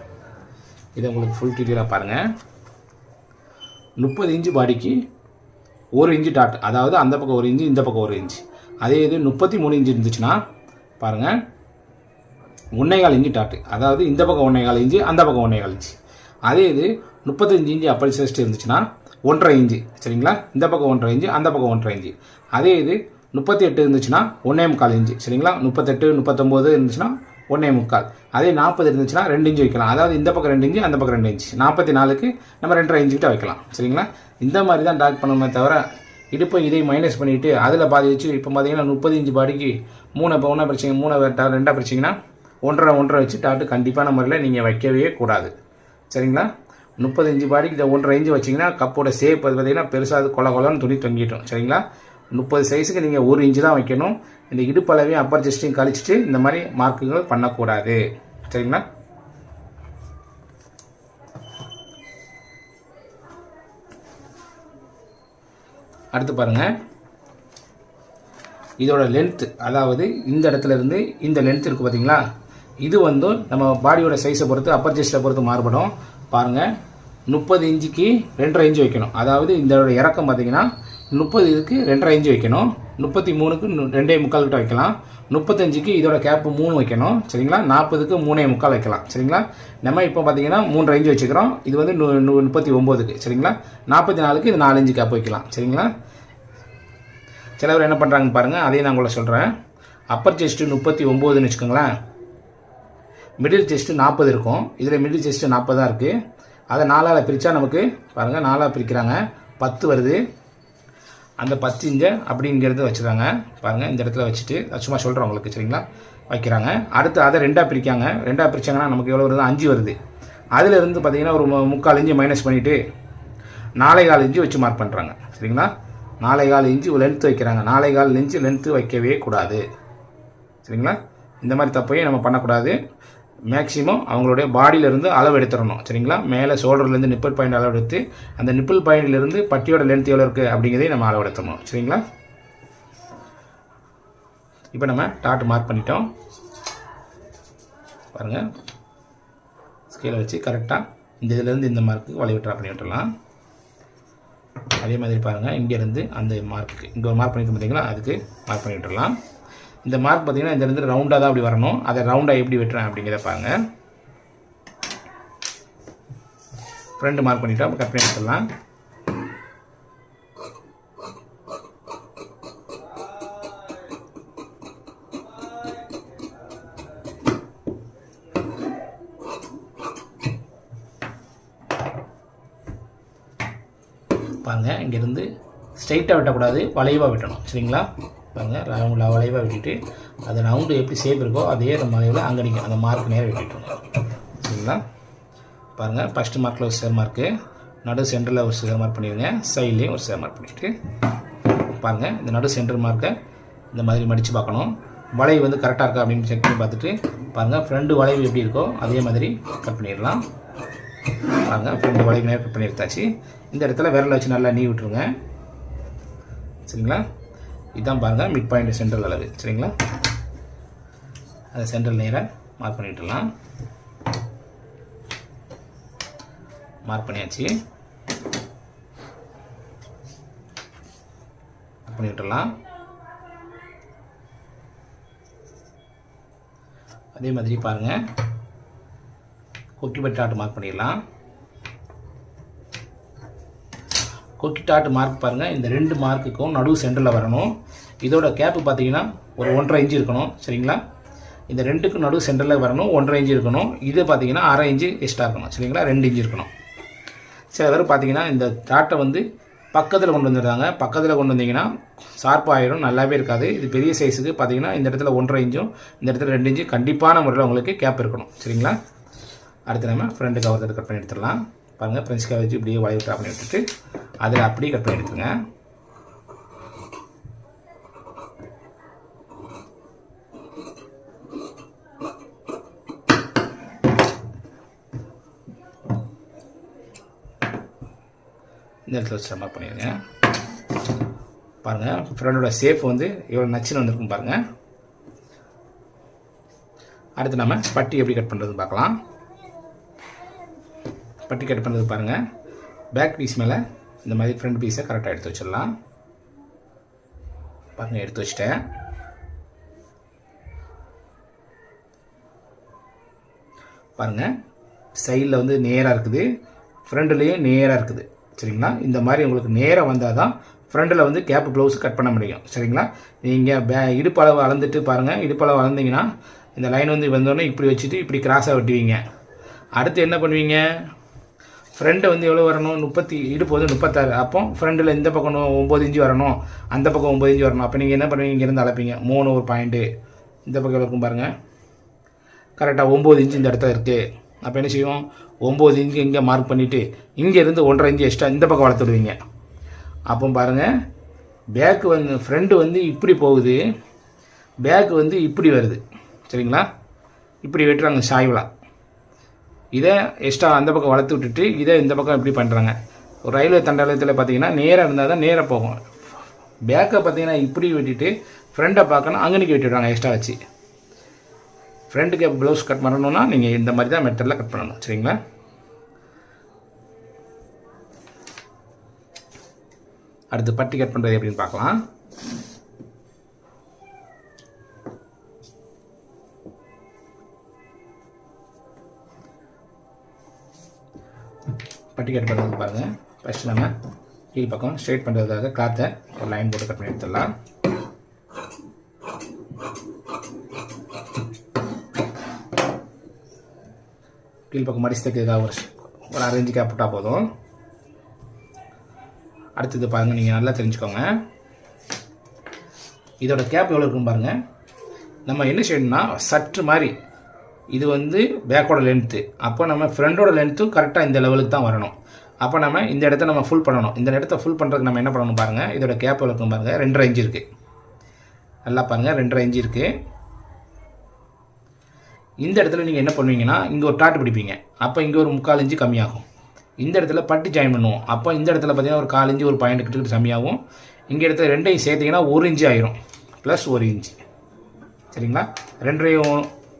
Speaker 1: இதை உங்களுக்கு ஃபுல் டீட்டெயிலாக பாருங்கள் முப்பது இன்ச்சு பாடிக்கு ஒரு இன்ச்சு டாட் அதாவது அந்த பக்கம் ஒரு இன்ச்சு இந்த பக்கம் ஒரு இன்ச்சு. அதே இது முப்பத்தி மூணு இன்ச்சு இருந்துச்சுன்னா பாருங்கள் ஒன்றேகால் இன்ச்சு டாட்டு அதாவது இந்த பக்கம் ஒன்றேகால் இன்ச்சு அந்த பக்கம் ஒன்றேகால் இன்ச்சு. அதே இது முப்பத்தஞ்சு இன்ச்சு அப்பல் செஸ்ட் இருந்துச்சுன்னா ஒன்றரை இன்ச்சு. சரிங்களா? இந்த பக்கம் ஒன்றரை இன்ச்சு அந்த பக்கம் ஒன்றரை இன்ச்சு. அதே இது முப்பத்தி எட்டு இருந்துச்சுன்னா ஒன்றே முக்கால் இன்ச்சு. சரிங்களா? முப்பத்தெட்டு முப்பத்தொம்போது இருந்துச்சுன்னா ஒன்றே முக்கால். அதே நாற்பது இருந்துச்சுன்னா ரெண்டு இன்ச்சு வைக்கலாம். அதாவது இந்த பக்கம் ரெண்டு இன்ச்சு அந்த பக்கம் ரெண்டு இன்ச்சு. நாற்பத்தி நாலுக்கு நம்ம ரெண்டரை இன்ச்சு கிட்ட வைக்கலாம். சரிங்களா? இந்த மாதிரி தான் டாக் பண்ணுமே தவிர இடுப்பை இதை மைனஸ் பண்ணிவிட்டு அதில் பாதி வச்சு இப்போ பார்த்தீங்கன்னா முப்பது இன்ச்சு பாடிக்கு மூணு இப்போ ஒன்றா பிரிச்சிங்க மூணு டா- பிரிச்சிங்கன்னா ஒன்றரை ஒன்றரை வச்சு டாட்டு கண்டிப்பான முறையில் நீங்கள் வைக்கவே கூடாது. சரிங்களா? முப்பது இன்ச்சு பாடிக்கு இந்த ஒன்றரை இன்ச்சு வச்சிங்கன்னா கப்போட சேப் அது பார்த்தீங்கன்னா பெருசாக அது கொல கொலன்னு துணி தொங்கிட்டோம் சரிங்களா? முப்பது சைஸுக்கு நீங்கள் ஒரு இன்ச்சு தான் வைக்கணும். இந்த இடுப்பளவையும் அப்பர் செஸ்ட்டையும் கழிச்சிட்டு இந்த மாதிரி மார்க்குகள் பண்ணக்கூடாது. சரிங்களா? அடுத்து பாருங்கள் இதோட லென்த்து அதாவது இந்த இடத்துல இருந்து இந்த லென்த் இருக்குது பார்த்தீங்களா இது வந்து நம்ம பாடியோட சைஸை பொறுத்து அப்பர் செஸ்ட்டை பொறுத்து மாறுபடும். பாருங்கள் முப்பது இன்ச்சுக்கு ரெண்டரை இன்ச்சு வைக்கணும். அதாவது இதோட இறக்கம் பார்த்தீங்கன்னா முப்பது இதுக்கு ரெண்டரை இன்ச்சு வைக்கணும். முப்பத்தி மூணுக்கு ரெண்டே முக்கால் கிட்ட வைக்கலாம். முப்பத்தஞ்சுக்கு இதோட கேப்பு மூணு வைக்கணும். சரிங்களா? நாற்பதுக்கு மூணே முக்கால் வைக்கலாம். சரிங்களா? நம்ம இப்போ பார்த்தீங்கன்னா மூணு ரேஞ்சு வச்சுக்கிறோம். இது வந்து முப்பத்தி ஒம்போதுக்கு. சரிங்களா? நாற்பத்தி நாலுக்கு இது நாலஞ்சு கேப் வைக்கலாம். சரிங்களா? சிலவர் என்ன பண்ணுறாங்கன்னு பாருங்கள் அதையும் நான் உங்களை சொல்கிறேன் அப்பர் செஸ்ட்டு முப்பத்தி ஒம்போதுன்னு வச்சுக்கோங்களேன். மிடில் செஸ்ட்டு நாற்பது இருக்கும். இதில் மிடில் செஸ்ட்டு நாற்பது தான் இருக்குது அதை நாலால் பிரித்தா நமக்கு பாருங்கள் நாலாக பிரிக்கிறாங்க. பத்து வருது. அந்த பத்து இஞ்சை அப்படிங்கிறத வச்சுருக்காங்க பாருங்கள் இந்த இடத்துல வச்சுட்டு சும்மா சொல்கிறேன் உங்களுக்கு சரிங்களா? வைக்கிறாங்க. அடுத்து அதை ரெண்டாக பிரிக்காங்க. ரெண்டாக பிரிச்சாங்கன்னா நமக்கு எவ்வளோ வருது? அஞ்சு வருது. அதிலிருந்து பார்த்திங்கன்னா பார்த்தீங்கன்னா ஒரு மு- முக்கால் இஞ்சி மைனஸ் பண்ணிவிட்டு நாலே கால் இஞ்சி வச்சு மார்க் பண்ணுறாங்க சரிங்களா? நாலே கால் இஞ்சி லென்த்து வைக்கிறாங்க. நாலே கால் இஞ்சி லென்த்து வைக்கவே கூடாது. சரிங்களா? இந்த மாதிரி தப்பையும் நம்ம பண்ணக்கூடாது. மேக்ஸிமம் அவங்களுடைய பாடியிலேருந்து அளவு எடுத்துடணும். சரிங்களா? மேலே ஷோல்டர்லேருந்து நிப்பிள் பாயிண்ட் அளவு எடுத்து அந்த நிப்பிள் பாயிண்ட்லேருந்து பட்டியோட லென்த் எவ்வளோ இருக்குது அப்படிங்கிறதையும் நம்ம அளவு எடுத்துடணும். சரிங்களா? இப்போ நம்ம டாட் மார்க் பண்ணிட்டோம். பாருங்கள் ஸ்கேலை வச்சு கரெக்டாக இந்த இதுலேருந்து இந்த மார்க்கு வளைவு ட்ரா பண்ணி விட்டுறலாம் அதே மாதிரி பாருங்கள் இங்கேருந்து அந்த மார்க்கு இங்கே ஒரு மார்க் பண்ணிட்டு பார்த்தீங்களா அதுக்கு மார்க் பண்ணி விட்டுறலாம் இந்த மார்க் பார்த்தீங்கன்னா இந்த இருந்து ரவுண்டாக தான் அப்படி வரணும். அதை ரவுண்டாக எப்படி வெட்டுறேன் அப்படிங்கிறத பாருங்க. ஃப்ரெண்டு மார்க் பண்ணிவிட்டோம் கட் பண்ணி பாருங்க பாருங்கள் இங்கேருந்து ஸ்ட்ரைட்டாக வெட்டக்கூடாது வளைவாக வெட்டணும். சரிங்களா? பாருங்கள் ரவுண்டில் வளைவாக வெட்டிட்டு அது ரவுண்டு எப்படி ஷேப் இருக்கோ அதே வளைவில் அங்கே நிற்கும் அந்த மார்க் நேரம் வெட்டிட்டோம் சரிங்களா? பாருங்கள் ஃபஸ்ட்டு மார்க்கில் ஒரு சேர் மார்க்கு நடு சென்டரில் ஒரு சேர் மார்க் பண்ணிடுங்க. சைட்லேயும் ஒரு சேர் மார்க் பண்ணிவிட்டு பாருங்கள் இந்த நடு சென்டர் மார்க்கை இந்த மாதிரி மடித்து பார்க்கணும். வளைவு வந்து கரெக்டாக இருக்கா அப்படின்னு செக் பண்ணி பார்த்துட்டு பாருங்கள் ஃப்ரெண்டு வளைவு எப்படி இருக்கோ அதே மாதிரி கட் பண்ணிடலாம். பாருங்கள் ஃப்ரெண்டு வளைவு நேரம் கட் பண்ணி எடுத்தாச்சு இந்த இடத்துல விரலை வச்சு நல்லா நீ விட்டுருங்க. சரிங்களா? இதுதான் பாருங்கள் மிட் பாயிண்ட் சென்ட்ரல் அளவு சரிங்களா? அதை சென்ட்ரல் நேராக மார்க் பண்ணிவிட்டுலாம் மார்க் பண்ணியாச்சு. மார்க் பண்ணி அதே மாதிரி பாருங்கள் கொக்கி பட்டி மார்க் பண்ணிடலாம். கொக்கி டாட் மார்க் பாருங்கள் இந்த ரெண்டு மார்க்குக்கும் நடுவு சென்டரில் வரணும். இதோட கேப்பு பார்த்தீங்கன்னா ஒரு ஒன்றரை இன்ச்சு இருக்கணும். சரிங்களா? இந்த ரெண்டுக்கும் நடுவு சென்டரில் வரணும். ஒன்றரை இன்ச்சு இருக்கணும். இது பார்த்தீங்கன்னா அரை இன்ச்சு எக்ஸ்ட்ரா இருக்கணும். சரிங்களா? ரெண்டு இன்ச்சு இருக்கணும். சில பேர் பார்த்தீங்கன்னா இந்த டாட்டை வந்து பக்கத்தில் கொண்டு வந்துடுறாங்க. பக்கத்தில் கொண்டு வந்தீங்கன்னா ஷார்ப்பாகிடும் நல்லாவே இருக்காது. இது பெரிய சைஸுக்கு பார்த்தீங்கன்னா இந்த இடத்துல ஒன்றரை இன்ச்சும் இந்த இடத்துல ரெண்டு இன்ச்சு கண்டிப்பான முறையில் உங்களுக்கு கேப் இருக்கணும். சரிங்களா? அடுத்து நம்ம ஃப்ரண்ட் கவர் கட் பண்ணி எடுத்துடலாம். பாருங்கள் ஃப்ரெண்ட்ஸ் கவர் வச்சு இப்படியே வளைவு ட்ரா பண்ணி விட்டுட்டு அதில் அப்படியே கட் பண்ணி எடுத்துங்க. இந்த இடத்துல வச்சு சம்மா பண்ணிடுங்க. பாருங்கள் ஃப்ரெண்டோட சேஃப் வந்து எவ்வளோ நச்சுன்னு வந்திருக்கும் பாருங்கள் அடுத்து நம்ம பட்டி எப்படி கட் பண்ணுறதுன்னு பார்க்கலாம். பட்டி கட் பண்ணுறது பாருங்கள் பேக் பீஸ் மேலே இந்த மாதிரி ஃப்ரண்ட் பீஸை கரெக்டாக எடுத்து வச்சிடலாம். பாருங்கள் எடுத்து வச்சிட்டேன். பாருங்கள் சைடில் வந்து நேராக இருக்குது. ஃப்ரண்ட்லேயும் நேராக இருக்குது. சரிங்களா? இந்த மாதிரி உங்களுக்கு நேராக வந்தால் தான் ஃப்ரண்டில் வந்து கேப் ப்ளவுஸ் கட் பண்ண முடியும். சரிங்களா? நீங்கள் பே இடுப்பளவு அளந்துட்டு பாருங்கள் இடுப்பளவு அளந்தீங்கன்னா இந்த லைன் வந்து வந்தோடனே இப்படி வச்சுட்டு இப்படி கிராஸாக வெட்டுவீங்க. அடுத்து என்ன பண்ணுவீங்க? ஃப்ரெண்டு வந்து எவ்வளோ வரணும்? முப்பத்தி இடுப்பு வந்து முப்பத்தாறு. அப்போ ஃப்ரெண்டில் இந்த பக்கம் ஒம்பது இஞ்சி வரணும். அந்த பக்கம் ஒம்பது இஞ்சி வரணும். அப்போ நீங்கள் என்ன பண்ணுவீங்க? இங்கேருந்து அளப்பீங்க மூணு ஒரு பாயிண்ட்டு இந்த பக்கம் எவ்வளோ இருக்கும் பாருங்கள் கரெக்டாக ஒம்பது இன்ச்சு இந்த இடத்துல இருக்குது அப்போ என்ன செய்வோம் ஒம்பது இன்ச்சு இங்கே மார்க் பண்ணிவிட்டு இங்கேருந்து ஒன்றரை இன்ச்சு எக்ஸ்ட்ரா இந்த பக்கம் வளர்த்துடுவீங்க அப்போ பாருங்கள் பேக்கு வந்து ஃப்ரெண்டு வந்து இப்படி போகுது. பேக்கு வந்து இப்படி வருது. சரிங்களா? இப்படி வெட்டுறாங்க சாய்வலாக இதை எக்ஸ்ட்ரா அந்த பக்கம் வளர்த்து விட்டுட்டு இதை இந்த பக்கம் இப்படி பண்ணுறாங்க ஒரு ரயில்வே தண்டாலயத்தில் பார்த்தீங்கன்னா நேராக இருந்தால் தான் நேராக போகும். பேக்கை பார்த்தீங்கன்னா இப்படி வெட்டிட்டு ஃப்ரெண்டை பார்க்கணும் அங்கனிக்கு வெட்டிடுவாங்க எக்ஸ்ட்ரா வச்சு. ஃப்ரெண்டுக்கு ப்ளவுஸ் கட் பண்ணணும்னா நீங்கள் இந்த மாதிரி தான் மெத்தடில் கட் பண்ணணும். சரிங்களா? அடுத்து பட்டி கட் பண்ணுறது எப்படின்னு பார்க்கலாம். டிக்கெட் பண்ணுறது பாருங்கள் ஃபஸ்ட்டு நம்ம கீழ் பக்கம் ஸ்ட்ரெயிட் பண்ணுறதுக்காக காற்றை ஒரு லைன் போட்டு கட் பண்ணி எடுத்துடலாம். கீழ் பக்கம் மடிச்சு தைக்கிறதுக்காக ஒரு ஒரு அரை கேப் விட்டால் போதும். அடுத்தது பாருங்கள் நீங்கள் நல்லா தெரிஞ்சுக்கோங்க. இதோட கேப் எவ்வளோ இருக்கும் பாருங்கள் நம்ம என்ன செய்யணும்னா சற்று மாதிரி இது வந்து பேக்கோட லென்த்து அப்போ நம்ம ஃப்ரண்டோட லென்த்தும் கரெக்டாக இந்த லெவலுக்கு தான் வரணும். அப்போ நம்ம இந்த இடத்த நம்ம ஃபுல் பண்ணணும். இந்த இடத்த ஃபுல் பண்ணுறதுக்கு நம்ம என்ன பண்ணணும் பாருங்கள் இதோட கேப் இருக்கும் பாருங்கள் ரெண்டரை இன்ச்சு இருக்குது நல்லா பாருங்கள் ரெண்டரை இன்ச்சு இருக்குது இந்த இடத்துல நீங்கள் என்ன பண்ணுவீங்கன்னா இங்கே ஒரு டாட்டு பிடிப்பீங்க. அப்போ இங்கே ஒரு முக்கால் இன்ச்சு கம்மியாகும். இந்த இடத்துல பட்டி ஜாயின் பண்ணுவோம். அப்போ இந்த இடத்துல பார்த்தீங்கன்னா ஒரு கால் இன்ச்சு ஒரு பாயிண்ட் கிட்ட கம்மியாகும். இங்கே இடத்துல ரெண்டையும் சேர்த்திங்கன்னா ஒரு இன்ச்சு ஆயிரும். ப்ளஸ் ஒரு இன்ச்சு. சரிங்களா? ரெண்டரையும்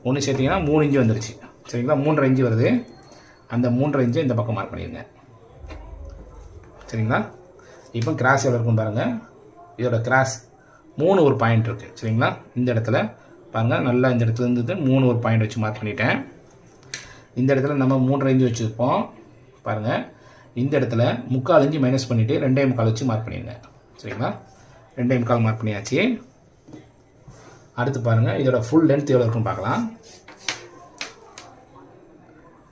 Speaker 1: ஒன்று சேர்த்திங்கன்னா மூணு இன்ச்சு வந்துருச்சு. சரிங்களா? மூன்றரை இன்ச்சு வருது. அந்த மூன்றரை இன்ச்சு இந்த பக்கம் மார்க் பண்ணிடுங்க. சரிங்களா? இப்போ கிராஸ் எவ்வளோ இருக்கும் பாருங்கள் இதோட கிராஸ் மூணு ஒரு பாயிண்ட் இருக்குது சரிங்களா? இந்த இடத்துல பாருங்கள் நல்லா இந்த இடத்துல இருந்தது மூணு ஒரு பாயிண்ட் வச்சு மார்க் பண்ணிட்டேன். இந்த இடத்துல நம்ம மூணு ரேஞ்சு வச்சுருப்போம். பாருங்கள் இந்த இடத்துல முக்கால் இஞ்சி மைனஸ் பண்ணிவிட்டு ரெண்டே முக்கால் வச்சு மார்க் பண்ணிடுங்க சரிங்களா? ரெண்டே முக்கால் மார்க் பண்ணியாச்சு. அடுத்து பாருங்கள் இதோட ஃபுல் லென்த் எவ்வளோ இருக்குன்னு பார்க்கலாம்.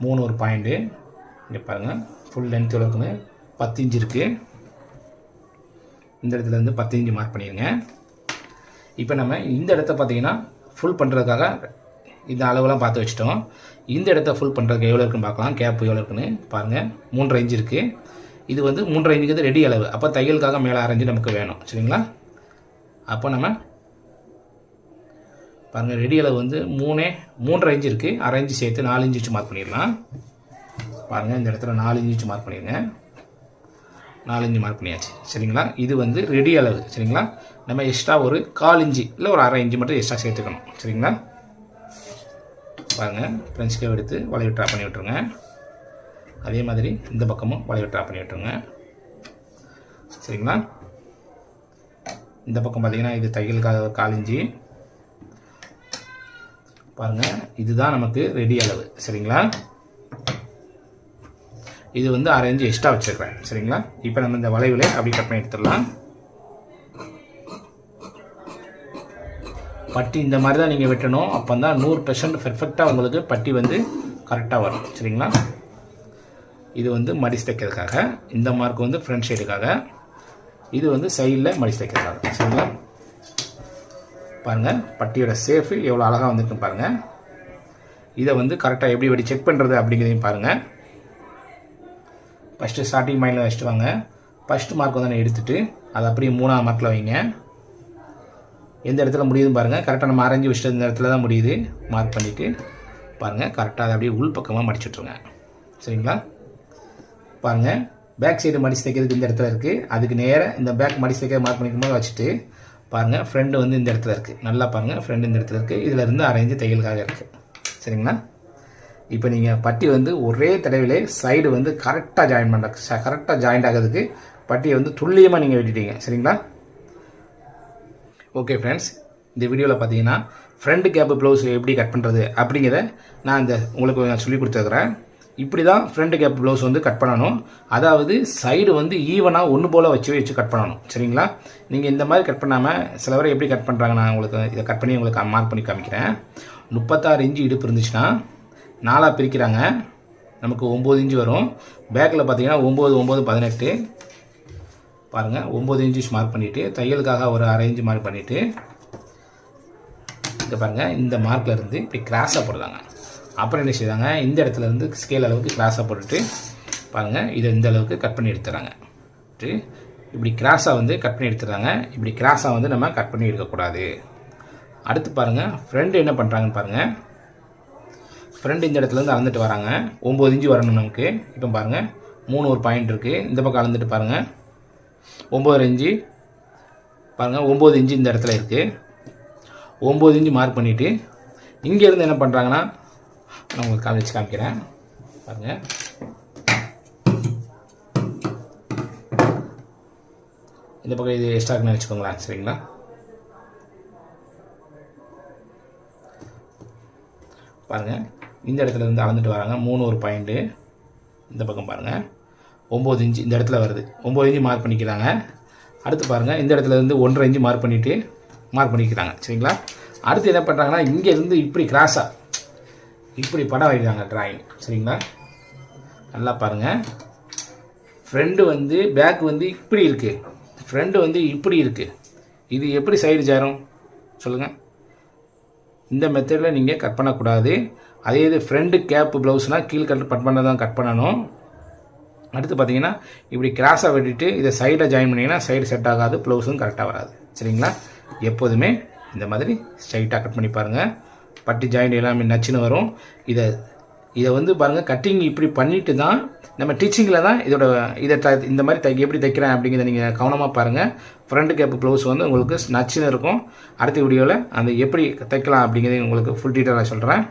Speaker 1: மூணு ஒரு பாயிண்ட்டு இங்கே பாருங்கள் ஃபுல் லென்த் எவ்வளோ இருக்குன்னு பத்து இன்ச்சு இருக்குது இந்த இடத்துல இருந்து பத்து இன்ச்சு மார்க் பண்ணிடுங்க. இப்போ நம்ம இந்த இடத்த பார்த்தீங்கன்னா ஃபுல் பண்ணுறதுக்காக இந்த அளவெல்லாம் பார்த்து வச்சிட்டோம். இந்த இடத்த ஃபுல் பண்ணுறதுக்கு எவ்வளோ இருக்குன்னு பார்க்கலாம். கேப் எவ்வளோ இருக்குன்னு பாருங்கள் மூன்றரை இன்ச்சு இருக்குது இது வந்து மூன்றரை இன்ச்சுக்கு ரெடி அளவு. அப்போ தையலுக்காக மேலே அரைஞ்சு நமக்கு வேணும். சரிங்களா? அப்போ நம்ம பாருங்கள் ரெடி அளவு வந்து மூணே மூன்றரை இன்ச்சு இருக்குது அரை இன்ச்சு சேர்த்து நாலு இன்ச்சு வச்சு மார்க் பண்ணிடலாம். பாருங்கள் இந்த இடத்துல நாலு இன்ச்சு மார்க் பண்ணிடுங்க. நாலஞ்சு மார்க் பண்ணியாச்சு. சரிங்களா? இது வந்து ரெடி அளவு. சரிங்களா? நம்ம எக்ஸ்ட்ரா ஒரு கால் இஞ்சி இல்லை ஒரு அரை இஞ்சி மட்டும் எக்ஸ்ட்ரா சேர்த்துக்கணும். சரிங்களா? பாருங்கள் ஃப்ரெண்ட்ஸ் கேவ் எடுத்து வளைவு ட்ரா பண்ணி விட்ருங்க அதே மாதிரி இந்த பக்கமும் வளைவு ட்ரா பண்ணி விட்ருங்க சரிங்களா? இந்த பக்கம் பார்த்திங்கன்னா இது தையலுக்காக கால் இன்ச்சு. பாருங்கள் இதுதான் நமக்கு ரெடி அளவு. சரிங்களா? இது வந்து அரை இன்ச்சு எக்ஸ்ட்ரா வச்சுருக்கிறேன். சரிங்களா? இப்போ நம்ம இந்த வளைவில் அப்படி கட் பண்ணி எடுத்துடலாம். பட்டி இந்த மாதிரி தான் நீங்கள் வெட்டணும். அப்போ தான் நூறு பெர்சன்ட் பெர்ஃபெக்டாக உங்களுக்கு பட்டி வந்து கரெக்டாக வரும். சரிங்களா? இது வந்து மடிச்சு தைக்கிறதுக்காக. இந்த மார்க் வந்து ஃப்ரண்ட் சைடுக்காக இது வந்து சைடில் மடிச்சு தைக்கிறதுக்காக. சரிங்களா? பாருங்கள் பட்டியோட சேஃபு எவ்வளோ அழகாக வந்துருக்குன்னு பாருங்கள் இதை வந்து கரெக்டாக எப்படி எப்படி செக் பண்ணுறது அப்படிங்கிறதையும் பாருங்கள் ஃபஸ்ட்டு ஸ்டார்டிங் மைண்டில் வச்சுட்டு வாங்க. ஃபஸ்ட்டு மார்க் வந்து நான் எடுத்துகிட்டு அதை அப்படியே மூணாவது மார்க்கில் வைங்க. எந்த இடத்துல முடியுதுன்னு பாருங்கள் கரெக்டாக நம்ம அரைஞ்சி வச்சுட்டு இந்த இடத்துல தான் முடியுது. மார்க் பண்ணிவிட்டு பாருங்கள் கரெக்டாக அதை அப்படியே உள் பக்கமாக மடிச்சுட்ருங்க. சரிங்களா? பாருங்கள் பேக் சைடு மடிச்சு தைக்கிறதுக்கு இந்த இடத்துல இருக்குது அதுக்கு நேராக இந்த பேக் மடிச்சு தைக்கிற மார்க் பண்ணிக்கும் போது வச்சுட்டு பாருங்கள் ஃப்ரெண்டு வந்து இந்த இடத்துல இருக்குது நல்லா பாருங்கள் ஃப்ரெண்டு இந்த இடத்துல இருக்குது இதில் இருந்து அரைஞ்சு தையலுக்காக இருக்குது சரிங்களா? இப்போ நீங்கள் பட்டி வந்து ஒரே தடவையிலே சைடு வந்து கரெக்டாக ஜாயின் பண்ண கரெக்டாக ஜாயிண்ட் ஆகிறதுக்கு பட்டியை வந்து துல்லியமாக நீங்கள் வெட்டிட்டீங்க. சரிங்களா? ஓகே ஃப்ரெண்ட்ஸ் இந்த வீடியோவில் பார்த்தீங்கன்னா ஃப்ரண்ட் கேப்பு ப்ளவுஸ் எப்படி கட் பண்ணுறது அப்படிங்கிறத நான் இந்த உங்களுக்கு நான் சொல்லி கொடுத்துருக்குறேன். இப்படி தான் ஃப்ரண்ட் கேப் ப்ளவுஸ் வந்து கட் பண்ணணும். அதாவது சைடு வந்து ஈவனாக ஒன்று போல் வச்சு வச்சு கட் பண்ணணும். சரிங்களா? நீங்கள் இந்த மாதிரி கட் பண்ணாமல் சில பேர் எப்படி கட் பண்ணுறாங்க நான் உங்களுக்கு இதை கட் பண்ணி உங்களுக்கு மார்க் பண்ணி காமிக்கிறேன். முப்பத்தாறு இன்ச்சு இடுப்பு இருந்துச்சுன்னா நாலாக பிரிக்கிறாங்க. நமக்கு ஒம்பது இன்ச்சு வரும். பேக்கில் பார்த்தீங்கன்னா ஒம்பது ஒம்பது பதினெட்டு. பாருங்கள் ஒம்பது இன்ச்சு மார்க் பண்ணிவிட்டு தையலுக்காக ஒரு அரை இன்ச்சு மார்க் பண்ணிவிட்டு இங்கே பாருங்கள் இந்த மார்க்கில் இருந்து இப்படி கிராஸாக போடுறாங்க. அப்புறம் என்ன செய்தாங்க இந்த இடத்துல இருந்து ஸ்கேல் அளவுக்கு கிராஸாக போட்டுட்டு பாருங்கள் இதை இந்த அளவுக்கு கட் பண்ணி எடுத்துறாங்க. இப்படி கிராஸாக வந்து கட் பண்ணி எடுத்துறாங்க. இப்படி கிராஸாக வந்து நம்ம கட் பண்ணி எடுக்கக்கூடாது. அடுத்து பாருங்கள் ஃப்ரெண்டு என்ன பண்ணுறாங்கன்னு பாருங்கள் ஃப்ரெண்டு இந்த இடத்துலேருந்து அளந்துட்டு வராங்க. ஒம்பது இன்ச்சு வரணும் நமக்கு. இப்போ பாருங்கள் மூணு ஒரு பாயிண்ட் இருக்குது இந்த பக்கம் அளந்துட்டு பாருங்கள் ஒம்பது இன்ச்சு. பாருங்கள் ஒம்பது இன்ச்சு இந்த இடத்துல இருக்குது ஒம்பது இன்ச்சு மார்க் பண்ணிவிட்டு இங்கேருந்து என்ன பண்ணுறாங்கன்னா நான் உங்களுக்கு காமிச்சு காமிக்கிறேன். பாருங்கள் இந்த பக்கம் இது எக்ஸ்ட்ராக்குன்னு வச்சுக்கோங்களேன். சரிங்களா? பாருங்கள் இந்த இடத்துல இருந்து அளந்துட்டு வராங்க. மூணு ஒரு பாயிண்ட்டு இந்த பக்கம் பாருங்கள் ஒம்பது இன்ச்சு இந்த இடத்துல வருது. ஒம்பது இன்ச்சு மார்க் பண்ணிக்கிறாங்க. அடுத்து பாருங்கள் இந்த இடத்துல இருந்து ஒன்றரை இன்ச்சு மார்க் பண்ணிவிட்டு மார்க் பண்ணிக்கிறாங்க. சரிங்களா? அடுத்து என்ன பண்ணுறாங்கன்னா இங்கேருந்து இப்படி கிராஸாக இப்படி படம் வைக்கிறாங்க ட்ராயிங் சரிங்களா? நல்லா பாருங்கள் ஃப்ரெண்டு வந்து பேக் வந்து இப்படி இருக்குது ஃப்ரெண்டு வந்து இப்படி இருக்குது இது எப்படி சைடு சேரும்? சொல்லுங்கள் இந்த மெத்தடில் நீங்கள் கட் பண்ணக்கூடாது. அதே இது ஃப்ரண்ட் கேப் ப்ளவுஸ்னால் கீழ் கட் கட் பண்ண தான் கட் பண்ணணும். அடுத்து பார்த்தீங்கன்னா இப்படி கிராஸாக வெட்டிட்டு இதை சைடில் ஜாயின் பண்ணிங்கன்னா சைடு செட் ஆகாது ப்ளவுஸும் கரெக்டாக வராது. சரிங்களா? எப்போதுமே இந்த மாதிரி ஸ்ட்ரைட்டாக கட் பண்ணி பாருங்கள் பட்டி ஜாயிண்ட் எல்லாமே நச்சுன்னு வரும். இதை இதை வந்து பாருங்கள் கட்டிங் இப்படி பண்ணிட்டு தான் நம்ம டீச்சிங்கில் தான் இதோட இதை த இந்த மாதிரி தை எப்படி தைக்கிறேன் அப்படிங்கிறத நீங்கள் கவனமாக பாருங்கள் ஃப்ரண்ட் கேப் ப்ளவுஸ் வந்து உங்களுக்கு நச்சுன்னு இருக்கும். அடுத்த வீடியோவில் அந்த எப்படி தைக்கலாம் அப்படிங்கிறத உங்களுக்கு ஃபுல் டீட்டெயிலாக சொல்கிறேன்